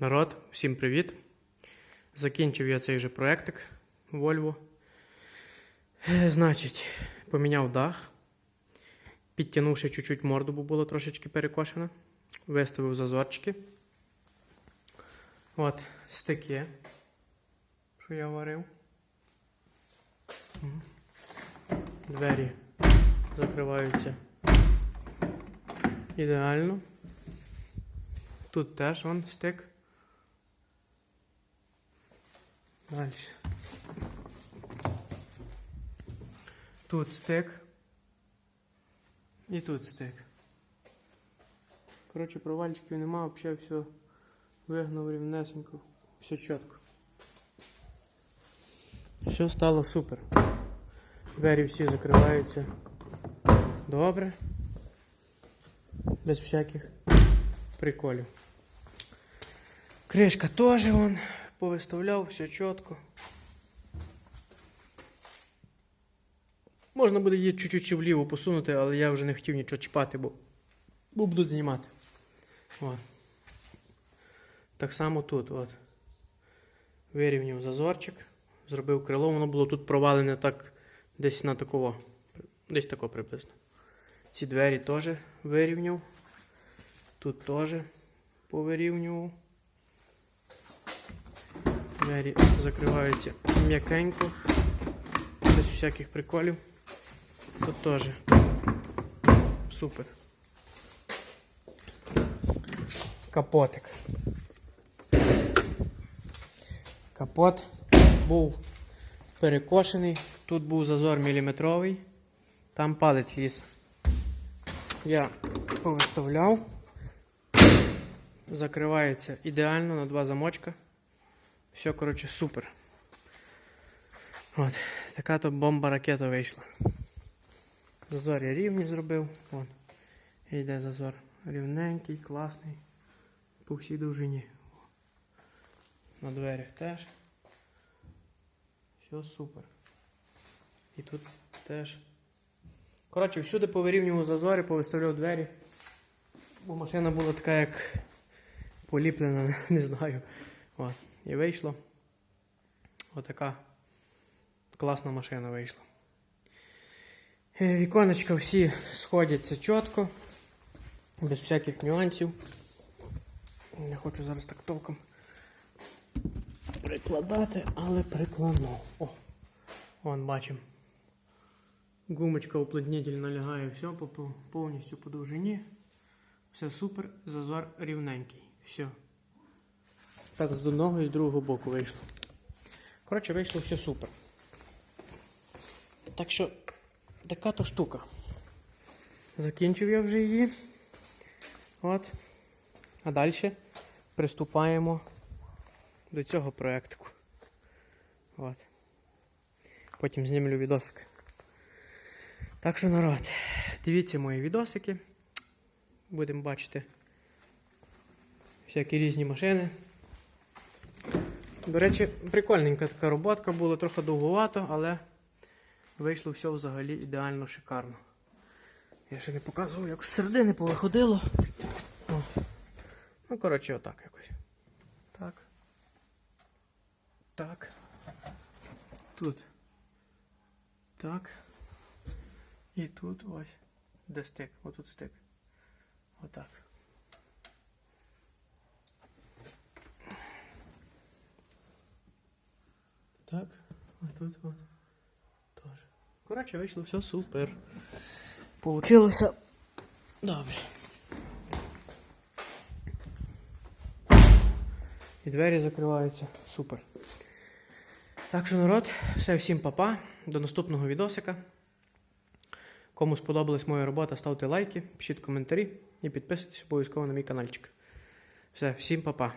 Народ, всім привіт! Закінчив я цей же проектик Volvo. Значить, поміняв дах, підтягнувши чуть-чуть морду, бо було трошечки перекошено. Виставив зазорчики. От, стики, що я варив. Двері закриваються ідеально. Тут теж вон стик. Далі. Тут стик. І тут стик. Коротше, провальчиків нема, взагалі все вигнав рівнесенько, все чітко. Все стало супер. Двері всі закриваються добре. Без всяких приколів. Кришка теж вон повиставляв, все чітко. Можна буде її чуть-чуть вліво посунути, але я вже не хотів нічого чіпати, бо, бо будуть знімати. От. Так само тут. От. Вирівняв зазорчик, зробив крило, воно було тут провалене так десь на такого. Десь тако приблизно. Ці двері теж вирівняв. Тут теж повирівнював. Двері закриваються м'якенько, без всяких приколів. Тут теж супер. Капотик. Капот був перекошений, тут був зазор міліметровий, там палець ліз. Я повиставляв. Закривається ідеально на два замочка. Все, коротше, супер. От, така то бомба ракета вийшла. Зазор я рівні зробив. Вон. Йде зазор рівненький, класний. По всій довжині. На дверях теж. Все супер. І тут теж. Коротше, всюди повирівнював зазори, повиставляв двері. Бо машина була така, як поліплена, не знаю. От. І вийшло. Отака класна машина вийшла. Е, Віконечка всі сходяться чітко, без всяких нюансів. Не хочу зараз так толком прикладати, але прикладну. О, вон бачимо. Гумочка уплотнитель налягає все по, по- повністю по довжині. Все супер, зазор рівненький. Все. Так, з одного і з другого боку вийшло. Коротше, вийшло все супер. Так що, така то штука. Закінчив я вже її. От. А далі приступаємо до цього проєктику. От. Потім знімлю відосик. Так що, народ, дивіться мої відосики. Будемо бачити всякі різні машини. До речі, прикольненька така роботка була, трохи довгувато, але вийшло все взагалі ідеально шикарно. Я ще не показував, як з середини повиходило. О. Ну, коротше, отак якось. Так. Так. Тут. Так. І тут ось. Де стик? Отут стик. Отак. Так, а тут от теж. Коротше, вийшло все супер. Получилося добре. І двері закриваються. Супер. Так що, народ, все всім папа. До наступного відосика. Кому сподобалась моя робота, ставте лайки, пишіть коментарі і підписуйтесь обов'язково на мій каналчик. Все, всім папа.